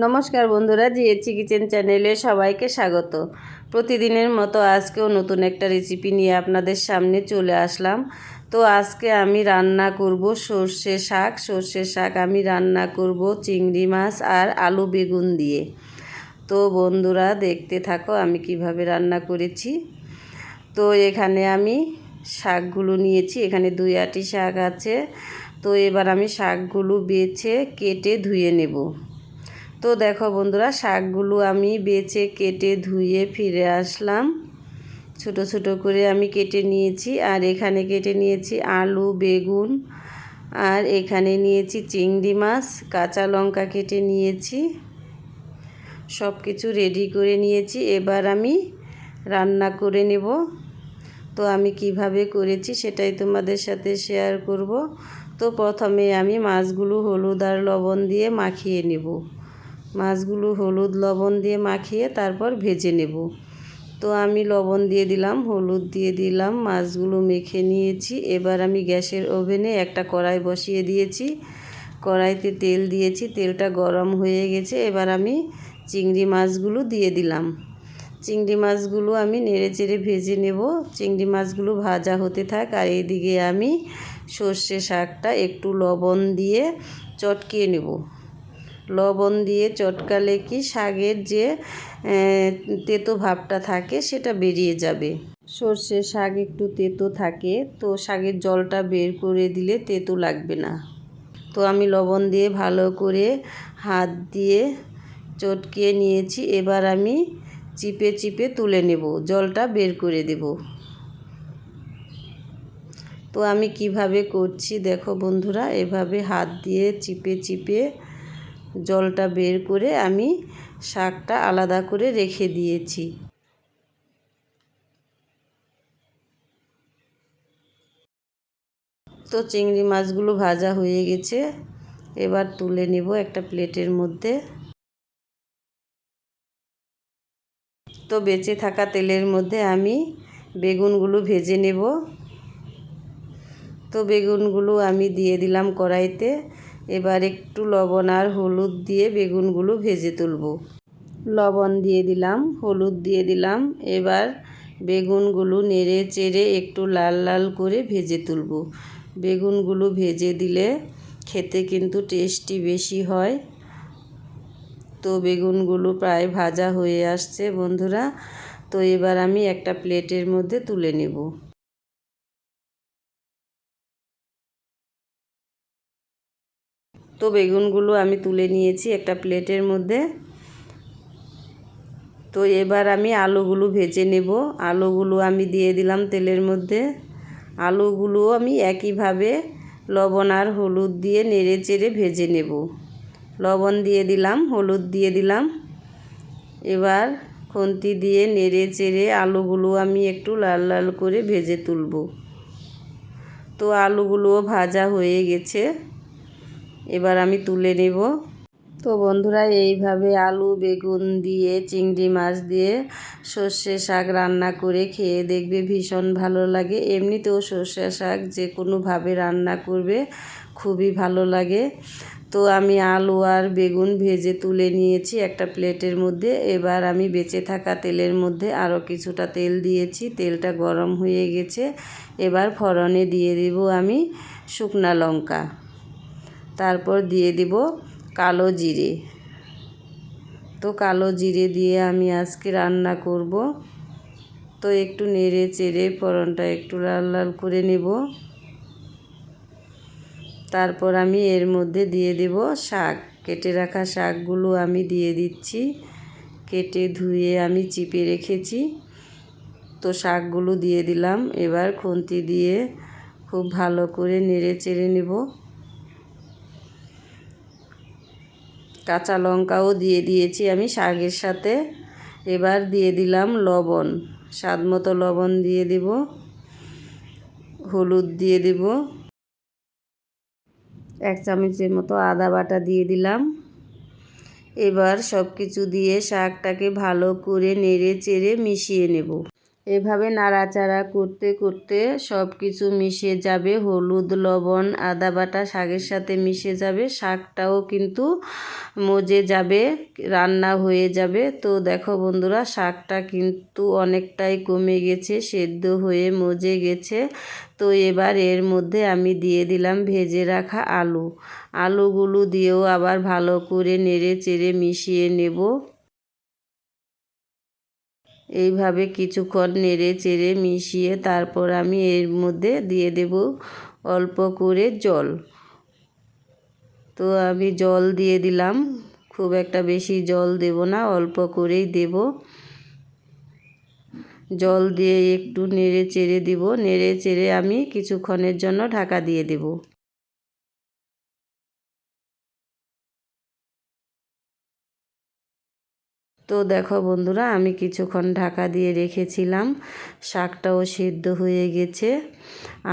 নমস্কার বন্ধুরা জিএচি কিচেন চ্যানেলে সবাইকে স্বাগত। প্রতিদিনের মতো আজকেও নতুন একটা রেসিপি নিয়ে আপনাদের সামনে চলে আসলাম। তো আজকে আমি রান্না করব সর্ষে শাক। সর্ষে শাক আমি রান্না করব চিংড়ি মাছ আর আলু বেগুন দিয়ে। তো বন্ধুরা, দেখতে থাকো আমি কীভাবে রান্না করেছি। তো এখানে আমি শাকগুলো নিয়েছি, এখানে দুই আটি শাক আছে। তো এবার আমি শাকগুলো বেছে কেটে ধুয়ে নেব। তো দেখো বন্ধুরা, শাকগুলো আমি বেছে কেটে ধুয়ে ফিরে আসলাম। ছোট ছোট করে আমি কেটে নিয়েছি, আর এখানে কেটে নিয়েছি আলু, বেগুন, আর এখানে নিয়েছি চিংড়ি মাছ, কাঁচা লঙ্কা কেটে নিয়েছি। সব কিছু রেডি করে নিয়েছি। এবার আমি রান্না করে নেব। তো আমি কীভাবে করেছি সেটাই তোমাদের সাথে শেয়ার করব। তো প্রথমে আমি মাছগুলো হলুদ আর লবণ দিয়ে মাখিয়ে নেব। মাছগুলো হলুদ লবণ দিয়ে মাখিয়ে তারপর ভেজে নেব। তো আমি লবণ দিয়ে দিলাম, হলুদ দিয়ে দিলাম, মাছগুলো মেখে নিয়েছি। এবার আমি গ্যাসের ওভেনে একটা কড়াই বসিয়ে দিয়েছি। কড়াইতে তেল দিয়েছি, তেলটা গরম হয়ে গেছে। এবার আমি চিংড়ি মাছগুলো দিয়ে দিলাম। চিংড়ি মাছগুলো আমি নেড়ে চেড়ে ভেজে নেব। চিংড়ি মাছগুলো ভাজা হতে থাক, আর এইদিকে আমি সর্ষে শাকটা একটু লবণ দিয়ে চটকিয়ে নেব। লবণ দিয়ে চটকালে কি শাকের যে তেতো ভাবটা থাকে সেটা বেরিয়ে যাবে। সর্ষে শাক একটু তেতো থাকে, তো শাকের জলটা বের করে দিলে তেতো লাগবে না। তো আমি লবণ দিয়ে ভালো করে হাত দিয়ে চটকিয়ে নিয়েছি, এবার আমি চিপে চিপে তুলে নেব, জলটা বের করে দেব। তো আমি কীভাবে করছি দেখো বন্ধুরা, এভাবে হাত দিয়ে চিপে চিপে জলটা বের করে আমি শাকটা আলাদা করে রেখে দিয়েছি। তো চিংড়ি মাছগুলো ভাজা হয়ে গেছে। এবার তুলে নেব একটা প্লেটের মধ্যে। তো বেঁচে থাকা তেলের মধ্যে আমি বেগুনগুলো ভেজে নেব। তো বেগুনগুলো আমি দিয়ে দিলাম কড়াইতে। এবার একটু লবণ আর হলুদ দিয়ে বেগুনগুলো ভেজে তুলব। লবণ দিয়ে দিলাম, হলুদ দিয়ে দিলাম, এবার বেগুনগুলো নেড়ে চেড়ে একটু লাল লাল করে ভেজে তুলব। বেগুনগুলো ভেজে দিলে খেতে কিন্তু টেস্টি বেশি হয়। তো বেগুনগুলো প্রায় ভাজা হয়ে আসছে বন্ধুরা, তো এবার আমি একটা প্লেটের মধ্যে তুলে নেব। তো বেগুনগুলো আমি তুলে নিয়েছি একটা প্লেটের মধ্যে। তো এবার আমি আলুগুলো ভেজে নেব। আলুগুলো আমি দিয়ে দিলাম তেলের মধ্যে। আলুগুলো আমি একইভাবে লবণ আর হলুদ দিয়ে নেড়ে চেড়ে ভেজে নেব। লবণ দিয়ে দিলাম, হলুদ দিয়ে দিলাম। এবার খুন্তি দিয়ে নেড়ে চেড়ে আলুগুলো আমি একটু লাল লাল করে ভেজে তুলব। তো আলুগুলোও ভাজা হয়ে গেছে। এবার আমি তুলে নেব। তো বন্ধুরা, এইভাবে আলু, বেগুন দিয়ে, চিংড়ি মাছ দিয়ে সর্ষে শাক রান্না করে খেয়ে দেখবে ভীষণ ভালো লাগে। এমনিতেও সর্ষে শাক যে কোনোভাবে রান্না করবে খুবই ভালো লাগে। তো আমি আলু আর বেগুন ভেজে তুলে নিয়েছি একটা প্লেটের মধ্যে। এবার আমি বেঁচে থাকা তেলের মধ্যে আরও কিছুটা তেল দিয়েছি। তেলটা গরম হয়ে গেছে। এবার ফড়নে দিয়ে দেব আমি শুকনা লঙ্কা। তারপর দিয়ে দিব কালো জিরে। তো কালো জিরে দিয়ে আমি আজকে রান্না করব। তো একটু নেড়ে চেড়ে ফোড়নটা একটু লাল লাল করে নেব। তারপর আমি এর মধ্যে দিয়ে দেব শাক। কেটে রাখা শাকগুলো আমি দিয়ে দিচ্ছি। কেটে ধুয়ে আমি চিপে রেখেছি। তো শাকগুলো দিয়ে দিলাম। এবার খুন্তি দিয়ে খুব ভালো করে নেড়ে চেড়ে নেব। কাঁচা লঙ্কাও দিয়ে দিয়েছি আমি শাকের সাথে। এবার দিয়ে দিলাম লবণ। স্বাদ মতো লবণ দিয়ে দেব। হলুদ দিয়ে দেব। এক চামচের মতো আদা বাটা দিয়ে দিলাম। এবার সব কিছু দিয়ে শাকটাকে ভালো করে নেড়ে চেড়ে মিশিয়ে নেব। এভাবে নাড়াচাড়া করতে করতে সব কিছু মিশে যাবে। হলুদ, লবণ, আদা বাটা, শাকের সাথে মিশে যাবে। শাকটাও কিন্তু মজে যাবে, রান্না হয়ে যাবে। তো দেখো বন্ধুরা, শাকটা কিন্তু অনেকটাই কমে গেছে, সেদ্ধ হয়ে মজে গেছে। তো এবার এর মধ্যে আমি দিয়ে দিলাম ভেজে রাখা আলু। আলুগুলো দিয়েও আবার ভালো করে নেড়ে চেড়ে মিশিয়ে নেব। এইভাবে কিছুক্ষণ নেড়ে চেড়ে মিশিয়ে তারপর আমি এর মধ্যে দিয়ে দেব অল্প করে জল। তো আমি জল দিয়ে দিলাম। খুব একটা বেশি জল দেব না, অল্প করেই দেব। জল দিয়ে একটু নেড়ে চেড়ে দিব। নেড়ে চেড়ে আমি কিছুক্ষণের জন্য ঢাকা দিয়ে দেব। তো দেখো বন্ধুরা, আমি কিছুক্ষণ ঢাকা দিয়ে রেখেছিলাম। শাকটাও সিদ্ধ হয়ে গেছে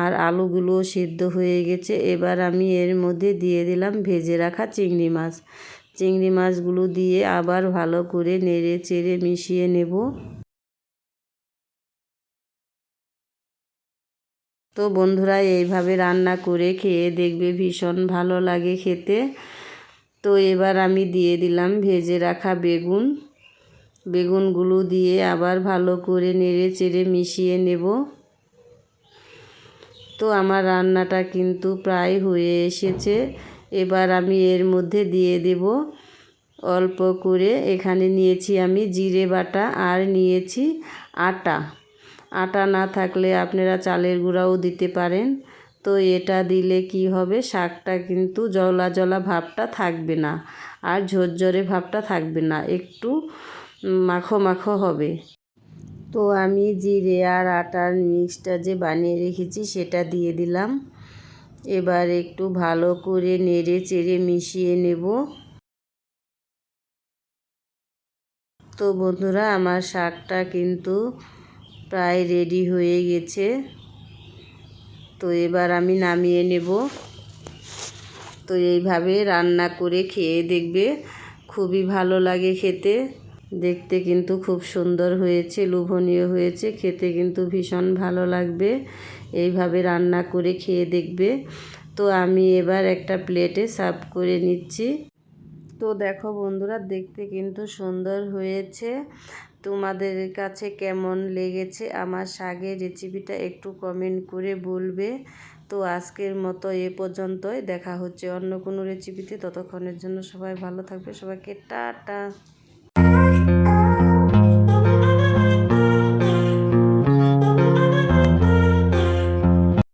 আর আলুগুলোও সিদ্ধ হয়ে গেছে। এবার আমি এর মধ্যে দিয়ে দিলাম ভেজে রাখা চিংড়ি মাছ। চিংড়ি মাছগুলো দিয়ে আবার ভালো করে নেড়ে চেড়ে মিশিয়ে নেব। তো বন্ধুরা, এইভাবে রান্না করে খেয়ে দেখবে ভীষণ ভালো লাগে খেতে। তো এবার আমি দিয়ে দিলাম ভেজে রাখা বেগুন। বেগুনগুলো দিয়ে আবার ভালো করে নেড়ে চেড়ে মিশিয়ে নেব। তো আমার রান্নাটা কিন্তু প্রায় হয়ে এসেছে। এবার আমি এর মধ্যে দিয়ে দেব। অল্প করে এখানে নিয়েছি আমি জিরে বাটা আর নিয়েছি আটা। আটা না থাকলে আপনারা চালের গুঁড়াও দিতে পারেন। তো এটা দিলে কি হবে? শাকটা কিন্তু জলা জলা ভাবটা থাকবে না। আর ঝরঝরে ভাবটা থাকবে না। একটু মাখো মাখো হবে। তো আমি জিরে আর আটার মিক্সটা যে বানিয়ে রেখেছি সেটা দিয়ে দিলাম। এবার একটু ভালো করে নেড়ে চেড়ে মিশিয়ে নেব। তো বন্ধুরা, আমার শাকটা কিন্তু প্রায় রেডি হয়ে গেছে। তো এবার আমি নামিয়ে নেব। তো এইভাবে রান্না করে খেয়ে দেখবে খুবই ভালো লাগে খেতে। দেখতে কিন্তু খুব সুন্দর হয়েছে, লোভনীয় হয়েছে, খেতে কিন্তু ভীষণ ভালো লাগবে। এইভাবে রান্না করে খেয়ে দেখবে। তো আমি এবার একটা প্লেটে সার্ভ করে নিচ্ছি। তো দেখো বন্ধুরা, দেখতে কিন্তু সুন্দর হয়েছে। তোমাদের কাছে কেমন লেগেছে আমার শাকের রেসিপিটা একটু কমেন্ট করে বলবে। তো আজকের মতো এ পর্যন্তই। দেখা হচ্ছে অন্য কোনো রেসিপিতে। ততক্ষণের জন্য সবাই ভালো থাকবে। সবাইকে টাটা।